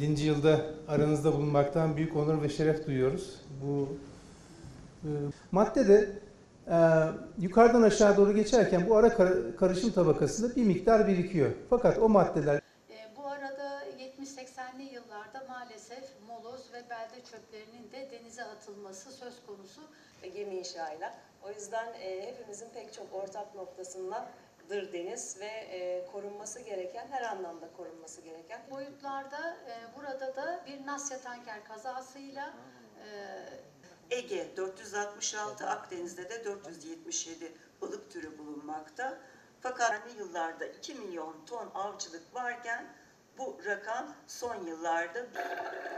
7. yılda aranızda bulunmaktan büyük onur ve şeref duyuyoruz. Bu e, maddede e, yukarıdan aşağı doğru geçerken bu ara kar- karışım tabakasında bir miktar birikiyor. Fakat o maddeler E, Bu arada 70-80'li yıllarda maalesef moloz ve belde çöplerinin de denize atılması söz konusu. gemi inşaıyla. O yüzden e, hepimizin pek çok ortak noktasındadır deniz ve e, korunması gereken, her anlamda korunması gereken. Boyutlarda e, burada da bir Nasya tanker kazasıyla e, Ege 466, Akdeniz'de de 477 balık türü bulunmakta. Fakat yıllarda 2 milyon ton avcılık varken bu rakam son yıllarda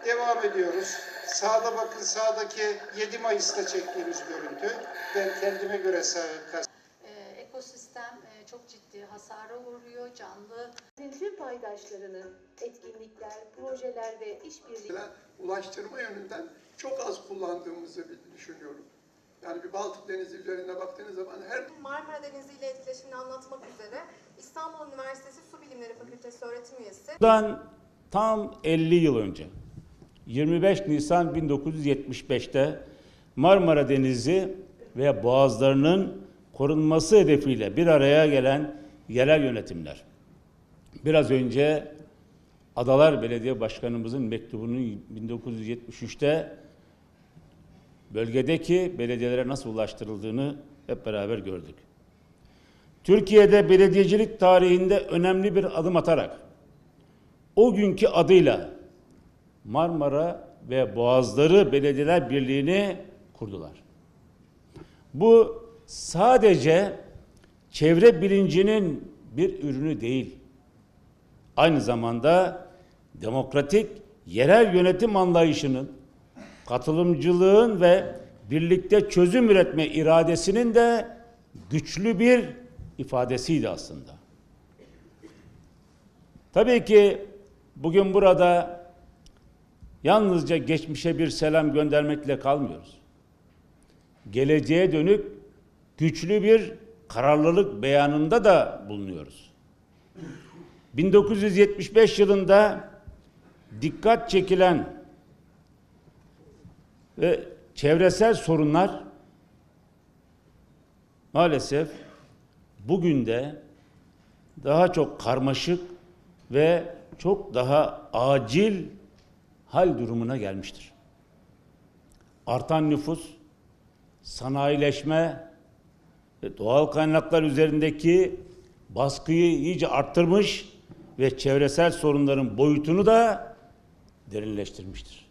Devam ediyoruz. Sağda bakın sağdaki 7 Mayıs'ta çektiğimiz görüntü. Ben kendime göre sağ- e, ekosistem e, çok ciddi hasara uğruyor. Canlı Tüm paydaşlarını etkinlikler, projeler ve işbirliği ulaştırma yönünden çok az kullandığımızı düşünüyorum. Yani bir Baltık Denizi üzerine baktığınız zaman her Marmara Denizi ile etkileşimini anlatmak üzere İstanbul Üniversitesi Su Bilimleri Fakültesi öğretim üyesi Bundan tam 50 yıl önce 25 Nisan 1975'te Marmara Denizi ve boğazlarının korunması hedefiyle bir araya gelen yerel yönetimler. Biraz önce Adalar Belediye Başkanımızın mektubunun 1973'te bölgedeki belediyelere nasıl ulaştırıldığını hep beraber gördük. Türkiye'de belediyecilik tarihinde önemli bir adım atarak o günkü adıyla Marmara ve Boğazları Belediyeler Birliği'ni kurdular. Bu sadece çevre bilincinin bir ürünü değil. Aynı zamanda demokratik yerel yönetim anlayışının, katılımcılığın ve birlikte çözüm üretme iradesinin de güçlü bir ifadesiydi aslında. Tabii ki bugün burada yalnızca geçmişe bir selam göndermekle kalmıyoruz. Geleceğe dönük güçlü bir kararlılık beyanında da bulunuyoruz. 1975 yılında dikkat çekilen ve çevresel sorunlar maalesef bugün de daha çok karmaşık ve çok daha acil hal durumuna gelmiştir. Artan nüfus, sanayileşme doğal kaynaklar üzerindeki baskıyı iyice arttırmış ve çevresel sorunların boyutunu da derinleştirmiştir.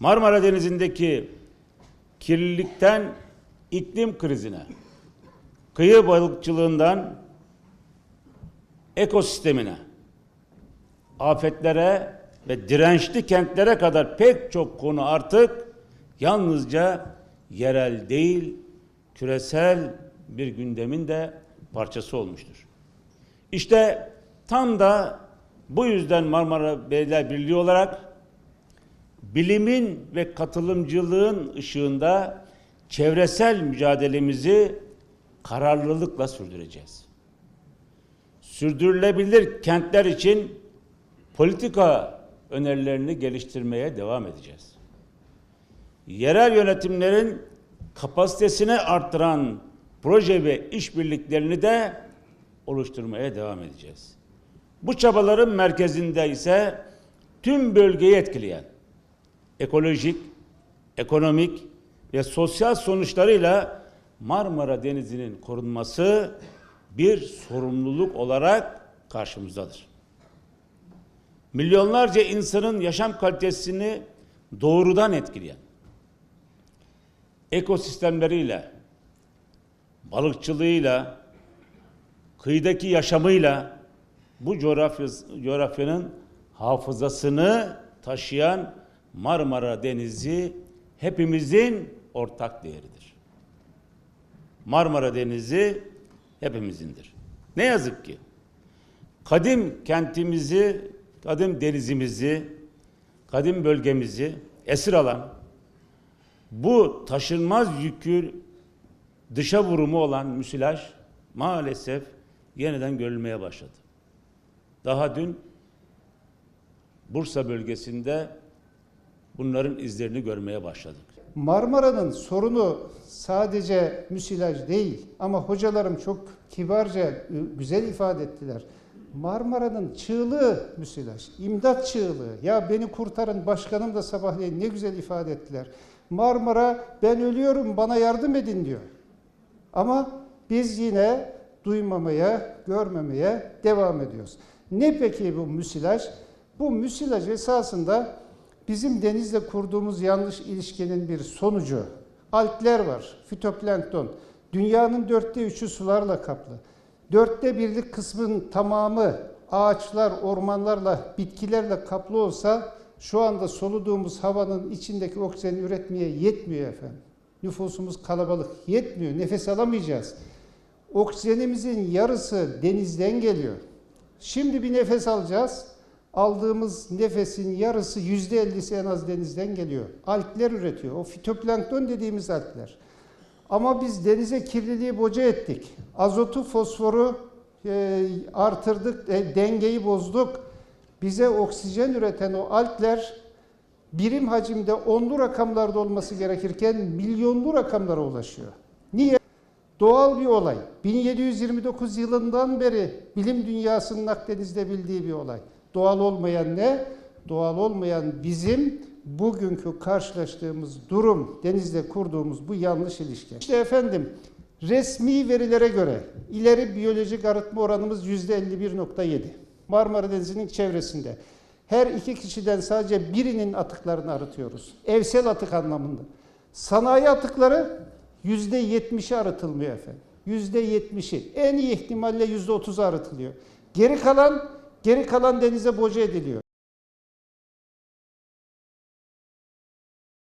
Marmara Denizi'ndeki kirlilikten iklim krizine, kıyı balıkçılığından ekosistemine, afetlere ve dirençli kentlere kadar pek çok konu artık yalnızca yerel değil, küresel bir gündemin de parçası olmuştur. İşte tam da bu yüzden Marmara Belediye Birliği olarak bilimin ve katılımcılığın ışığında çevresel mücadelemizi kararlılıkla sürdüreceğiz. Sürdürülebilir kentler için politika önerilerini geliştirmeye devam edeceğiz. Yerel yönetimlerin kapasitesini arttıran proje ve işbirliklerini de oluşturmaya devam edeceğiz. Bu çabaların merkezinde ise tüm bölgeyi etkileyen ekolojik, ekonomik ve sosyal sonuçlarıyla Marmara Denizi'nin korunması bir sorumluluk olarak karşımızdadır. Milyonlarca insanın yaşam kalitesini doğrudan etkileyen ekosistemleriyle, balıkçılığıyla, kıyıdaki yaşamıyla bu coğrafya, coğrafyanın hafızasını taşıyan Marmara Denizi hepimizin ortak değeridir. Marmara Denizi hepimizindir. Ne yazık ki kadim kentimizi, kadim denizimizi, kadim bölgemizi esir alan bu taşınmaz yükü dışa vurumu olan müsilaj maalesef yeniden görülmeye başladı. Daha dün Bursa bölgesinde bunların izlerini görmeye başladık. Marmara'nın sorunu sadece müsilaj değil ama hocalarım çok kibarca güzel ifade ettiler. Marmara'nın çığlığı müsilaj, imdat çığlığı. Ya beni kurtarın başkanım da sabahleyin ne güzel ifade ettiler. Marmara ben ölüyorum bana yardım edin diyor. Ama biz yine duymamaya, görmemeye devam ediyoruz. Ne peki bu müsilaj? Bu müsilaj esasında bizim denizle kurduğumuz yanlış ilişkinin bir sonucu. Algler var, fitoplankton. Dünyanın dörtte üçü sularla kaplı. Dörtte birlik kısmın tamamı ağaçlar, ormanlarla, bitkilerle kaplı olsa şu anda soluduğumuz havanın içindeki oksijeni üretmeye yetmiyor efendim. Nüfusumuz kalabalık, yetmiyor, nefes alamayacağız. Oksijenimizin yarısı denizden geliyor. Şimdi bir nefes alacağız. Aldığımız nefesin yarısı yüzde ellisi en az denizden geliyor. Algler üretiyor. O fitoplankton dediğimiz algler. Ama biz denize kirliliği boca ettik. Azotu, fosforu e, artırdık, e, dengeyi bozduk. Bize oksijen üreten o algler birim hacimde onlu rakamlarda olması gerekirken milyonlu rakamlara ulaşıyor. Niye? Doğal bir olay. 1729 yılından beri bilim dünyasının Akdeniz'de bildiği bir olay. Doğal olmayan ne? Doğal olmayan bizim bugünkü karşılaştığımız durum, denizde kurduğumuz bu yanlış ilişki. İşte efendim resmi verilere göre ileri biyolojik arıtma oranımız %51.7. Marmara Denizi'nin çevresinde. Her iki kişiden sadece birinin atıklarını arıtıyoruz. Evsel atık anlamında. Sanayi atıkları yüzde yetmişi arıtılmıyor efendim. Yüzde yetmişi. En iyi ihtimalle yüzde otuzu arıtılıyor. Geri kalan, geri kalan denize boca ediliyor.